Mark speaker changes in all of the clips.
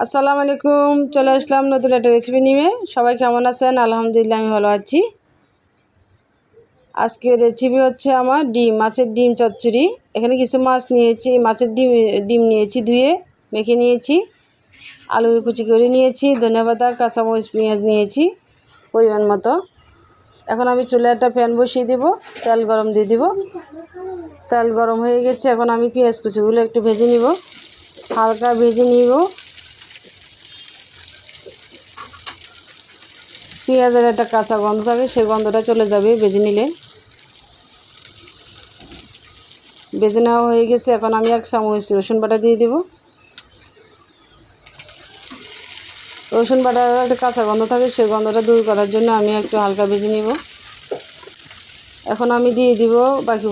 Speaker 1: আসসালামু আলাইকুম, চলে আসলাম নতুন একটা রেসিপি নিয়ে। সবাই কেমন আছেন? আলহামদুলিল্লাহ, আমি ভালো আছি। আজকে রেসিপি হচ্ছে আমার ডিম, মাছের ডিম চচ্চড়ি। এখানে কিছু মাছ নিয়েছি, মাছের ডিম ডিম নিয়েছি ধুয়ে, মেখে নিয়েছি। আলু কুচি করে নিয়েছি, ধনে পাতা, কাঁচামরিচ, পেঁয়াজ নিয়েছি, পরিমাণ মতো। এখন আমি চুলে একটা প্যান বসিয়ে দেবো, তেল গরম দিয়ে দিব। তেল গরম হয়ে গেছে, এখন আমি পেঁয়াজ কুচিগুলো একটু ভেজে নিব। হালকা ভেজে নিব। পেঁয়াজের একটা কাঁচা গন্ধ থাকে সেই গন্ধটা চলে যাবে বেজে নিলে। বেজে নেওয়া হয়ে গেছে, এখন আমি এক চামচ রসুন বাটা দিয়ে দেব। রসুন বাটার একটা কাঁচা গন্ধ থাকে সেই গন্ধটা দূর করার জন্য আমি একটু হালকা বেজে নিব। এখন আমি দিয়ে দিব বাকি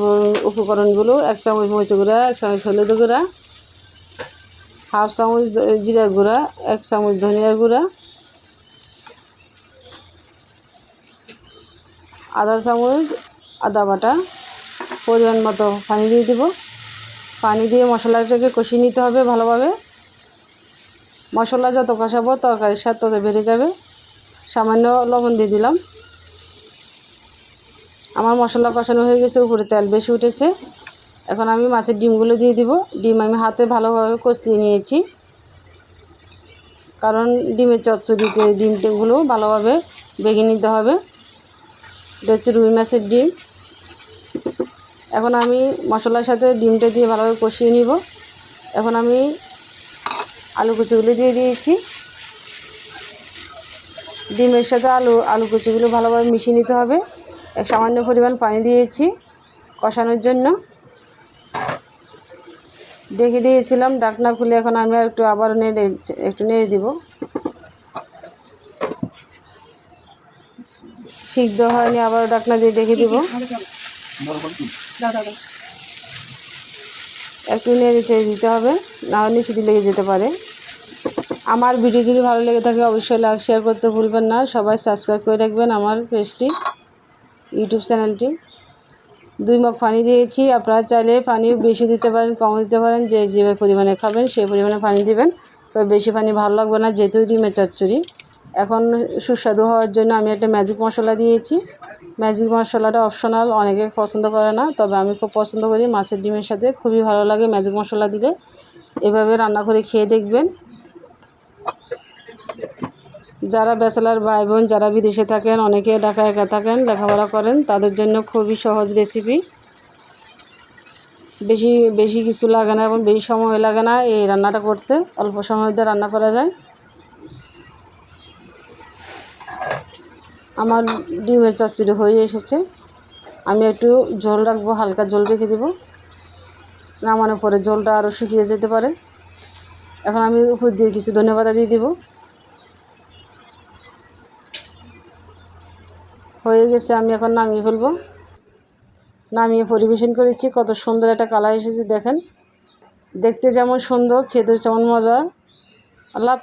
Speaker 1: উপকরণগুলো, এক চামচ মরিচ গুঁড়া, এক চামচ হলুদ গুঁড়া, হাফ চামচ জিরা গুঁড়া, এক চামচ ধনিয়া গুঁড়া আধা চামচ, আদা বাটা, পরিমাণ মতো পানি দিয়ে দিব। পানি দিয়ে মশলাটাকে কষিয়ে নিতে হবে ভালোভাবে। মশলা যত কষাবো তরকারির স্বাদ তত বেড়ে যাবে। সামান্য লবণ দিয়ে দিলাম। আমার মশলা কষানো হয়ে গেছে, উপরে তেল বেশি উঠেছে। এখন আমি মাছের ডিমগুলো দিয়ে দিব। ডিম আমি হাতে ভালোভাবে কষলিয়ে নিয়েছি। কারণ ডিমের চচ্চড়িতে ডিমগুলো ভালোভাবে বেগে নিতে হবে। এটা হচ্ছে রুই মাছের ডিম। এখন আমি মশলার সাথে ডিমটা দিয়ে ভালোভাবে কষিয়ে নিব। এখন আমি আলু কুচিগুলো দিয়ে দিয়েছি। ডিমের সাথে আলু আলু কুচিগুলো ভালোভাবে মিশিয়ে নিতে হবে। এক সামান্য পরিমাণ পানি দিয়েছি কষানোর জন্য। ডেকে দিয়েছিলাম, ডাকনা খুলে এখন আমি একটু আবার নেড়ে একটু নেড়ে দিব। সিদ্ধ হয়নি আবার ডাকনা দিয়ে ডেকে দিব। একটু নেড়ে চেড়ে দিতে হবে না হলে নিচে দিয়ে লেগে যেতে পারে। আমার ভিডিও যদি ভালো লেগে থাকে অবশ্যই লাইক শেয়ার করতে ভুলবেন না। সবাই সাবস্ক্রাইব করে রাখবেন আমার পেজটি ইউটিউব চ্যানেলটি দুই মগ পানি দিয়েছি আপনারা চাইলে পানি বেশি দিতে পারেন কম দিতে পারেন যে যে পরিমাণে খাবেন সেই পরিমাণে পানি দিবেন। তো বেশি পানি ভালো লাগবে না যেহেতু ডিমের চচ্চড়ি। এখন সুস্বাদু হওয়ার জন্য আমি একটা ম্যাজিক মশলা দিয়েছি। ম্যাজিক মশলাটা অপশনাল অনেকে পছন্দ করে না, তবে আমি খুব পছন্দ করি। মাছের ডিমের সাথে খুবই ভালো লাগে ম্যাজিক মশলা দিলে। এভাবে রান্না করে খেয়ে দেখবেন। যারা ব্যাচেলার ভাই বোন, যারা বিদেশে থাকেন, অনেকে ঢাকা একা থাকেন, লেখাপড়া করেন, তাদের জন্য খুবই সহজ রেসিপি বেশি বেশি কিছু লাগে না এবং বেশি সময় লাগে না এই রান্নাটা করতে। অল্প সময় রান্না করা যায়। আমার ডিমের চচ্চড়ি হয়ে এসেছে। আমি একটু জল রাখব, হালকা জল রেখে দেবো। নামানোর পরে জলটা আরও শুকিয়ে যেতে পারে। এখন আমি উপর দিয়ে কিছু ধন্যবাদ দিয়ে দেবো। হয়ে গেছে, আমি এখন নামিয়ে ফেলব। নামিয়ে পরিবেশন করেছি, কত সুন্দর একটা কালার এসেছে, দেখেন। দেখতে যেমন সুন্দর খেতে যেমন মজা। আল্লাহ